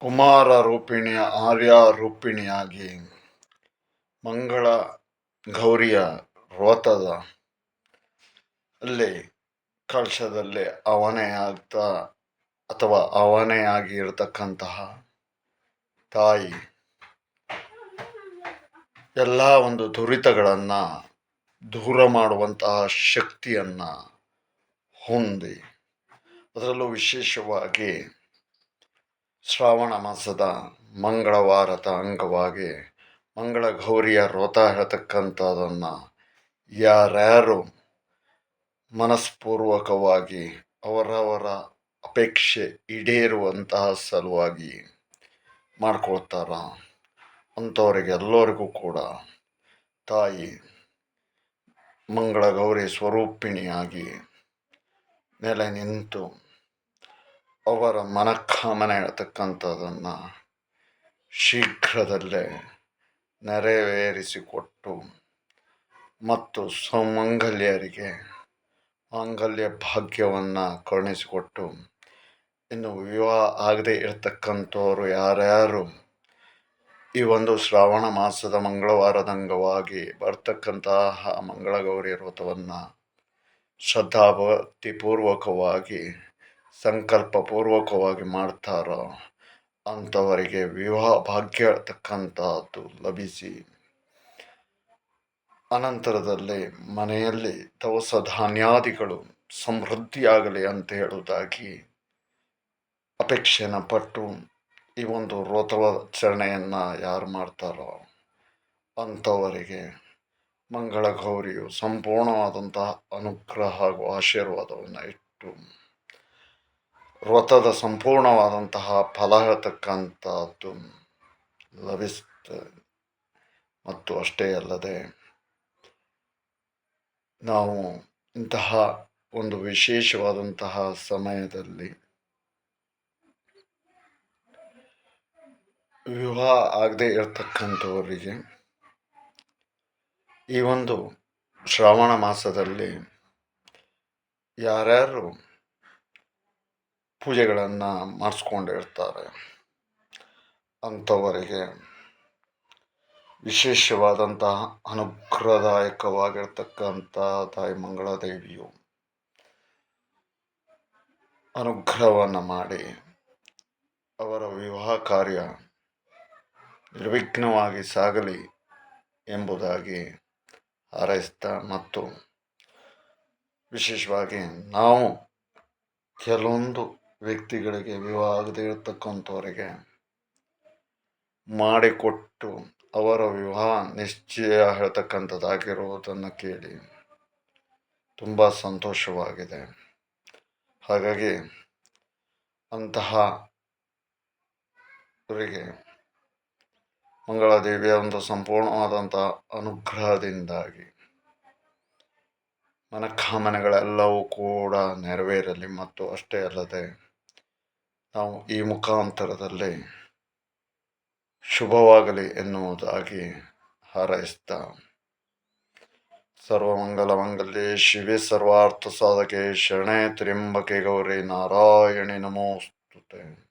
ಕುಮಾರ ರೂಪಿಣಿಯ ಆರ್ಯ ರೂಪಿಣಿಯಾಗಿ ಮಂಗಳ ಗೌರಿಯ ರೋತದ ಅಲ್ಲಿ ಕಳಶದಲ್ಲಿ ಅವನೆಯಾಗ್ತಾ ಅಥವಾ ಅವನೆಯಾಗಿ ಇರತಕ್ಕಂತಹ ತಾಯಿ ಎಲ್ಲ ಒಂದು ದುರಿತಗಳನ್ನು ದೂರ ಮಾಡುವಂತಹ ಶಕ್ತಿಯನ್ನು ಹೊಂದಿ. ಅದರಲ್ಲೂ ವಿಶೇಷವಾಗಿ ಶ್ರಾವಣ ಮಾಸದ ಮಂಗಳವಾರದ ಅಂಗವಾಗಿ ಮಂಗಳ ಗೌರಿಯ ವ್ರತ ಹೇಳ್ತಕ್ಕಂಥದ್ದನ್ನು ಯಾರ್ಯಾರು ಮನಸ್ಪೂರ್ವಕವಾಗಿ ಅವರವರ ಅಪೇಕ್ಷೆ ಈಡೇರುವಂತಹ ಸಲುವಾಗಿ ಮಾಡ್ಕೊಳ್ತಾರ ಅಂಥವರಿಗೆ ಎಲ್ಲರಿಗೂ ಕೂಡ ತಾಯಿ ಮಂಗಳ ಗೌರಿ ಸ್ವರೂಪಿಣಿಯಾಗಿ ನೆಲೆ ನಿಂತು ಅವರ ಮನಃಕಾಮನೆ ಇರತಕ್ಕಂಥದ್ದನ್ನು ಶೀಘ್ರದಲ್ಲೇ ನೆರವೇರಿಸಿಕೊಟ್ಟು ಮತ್ತು ಸ್ವಮಂಗಲ್ಯರಿಗೆ ಮಾಂಗಲ್ಯ ಭಾಗ್ಯವನ್ನು ಕರುಣಿಸಿಕೊಟ್ಟು, ಇನ್ನು ವಿವಾಹ ಆಗದೆ ಇರತಕ್ಕಂಥವರು ಯಾರ್ಯಾರು ಈ ಒಂದು ಶ್ರಾವಣ ಮಾಸದ ಮಂಗಳವಾರದ ಅಂಗವಾಗಿ ಬರ್ತಕ್ಕಂತಹ ಮಂಗಳಗೌರಿ ವ್ರತವನ್ನು ಶ್ರದ್ಧಾಭಕ್ತಿಪೂರ್ವಕವಾಗಿ ಸಂಕಲ್ಪಪೂರ್ವಕವಾಗಿ ಮಾಡ್ತಾರೋ ಅಂಥವರಿಗೆ ವಿವಾಹ ಭಾಗ್ಯ ತಕ್ಕಂತಹದ್ದು ಲಭಿಸಿ. ಅನಂತರದಲ್ಲಿ ಮನೆಯಲ್ಲಿ ದವಸ ಧಾನ್ಯಾದಿಗಳು ಸಮೃದ್ಧಿಯಾಗಲಿ ಅಂತ ಹೇಳುವುದಾಗಿ ಅಪೇಕ್ಷೆಯನ್ನು ಪಟ್ಟು ಈ ಒಂದು ವ್ರತವಾಚರಣೆಯನ್ನು ಯಾರು ಮಾಡ್ತಾರೋ ಅಂಥವರಿಗೆ ಮಂಗಳ ಗೌರಿಯು ಸಂಪೂರ್ಣವಾದಂತಹ ಅನುಗ್ರಹ ಹಾಗೂ ಆಶೀರ್ವಾದವನ್ನು ಇಟ್ಟು ವ್ರತದ ಸಂಪೂರ್ಣವಾದಂತಹ ಫಲ ಹೇಳ್ತಕ್ಕಂಥದ್ದು ಲಭಿಸ್ತದೆ ಮತ್ತು ಅಷ್ಟೇ ಅಲ್ಲದೆ ನಾವು ಇಂತಹ ಒಂದು ವಿಶೇಷವಾದಂತಹ ಸಮಯದಲ್ಲಿ ವಿವಾಹ ಆಗದೆ ಇರತಕ್ಕಂಥವರಿಗೆ ಈ ಒಂದು ಶ್ರಾವಣ ಮಾಸದಲ್ಲಿ ಯಾರ್ಯಾರು ಪೂಜೆಗಳನ್ನು ಮಾಡಿಸ್ಕೊಂಡಿರ್ತಾರೆ. ಅಂಥವರಿಗೆ ವಿಶೇಷವಾದಂತಹ ಅನುಗ್ರಹದಾಯಕವಾಗಿರ್ತಕ್ಕಂಥ ತಾಯಿ ಮಂಗಳಾದೇವಿಯು ಅನುಗ್ರಹವನ್ನು ಮಾಡಿ ಅವರ ವಿವಾಹ ಕಾರ್ಯ ನಿರ್ವಿಘ್ನವಾಗಿ ಸಾಗಲಿ ಎಂಬುದಾಗಿ ಹಾರೈಸ್ತ ಮತ್ತು ವಿಶೇಷವಾಗಿ ನಾವು ಕೆಲವೊಂದು ವ್ಯಕ್ತಿಗಳಿಗೆ ವಿವಾಹ ಆಗದೇ ಇರತಕ್ಕಂಥವರಿಗೆ ಮಾಡಿಕೊಟ್ಟು ಅವರ ವಿವಾಹ ನಿಶ್ಚಯ ಹೇಳ್ತಕ್ಕಂಥದ್ದಾಗಿರುವುದನ್ನು ಕೇಳಿ ತುಂಬ ಸಂತೋಷವಾಗಿದೆ. ಹಾಗಾಗಿ ಅಂತಹ ಅವರಿಗೆ ಮಂಗಳಾದೇವಿಯ ಒಂದು ಸಂಪೂರ್ಣವಾದಂಥ ಅನುಗ್ರಹದಿಂದಾಗಿ ಮನಃಕಾಮನೆಗಳೆಲ್ಲವೂ ಕೂಡ ನೆರವೇರಲಿ ಮತ್ತು ಅಷ್ಟೇ ಅಲ್ಲದೆ ನಾವು ಈ ಮುಖಾಂತರದಲ್ಲಿ ಶುಭವಾಗಲಿ ಎನ್ನುವುದಾಗಿ ಹಾರೈಸ್ತಾ ಸರ್ವಮಂಗಲ ಮಂಗಲ್ಯ ಶಿವೆ ಸರ್ವಾರ್ಥ ಸಾಧಕೆ ಶರಣೆ ತ್ರಿಂಬಕೆ ಗೌರಿ ನಾರಾಯಣಿ ನಮೋಸ್ತುತೆ.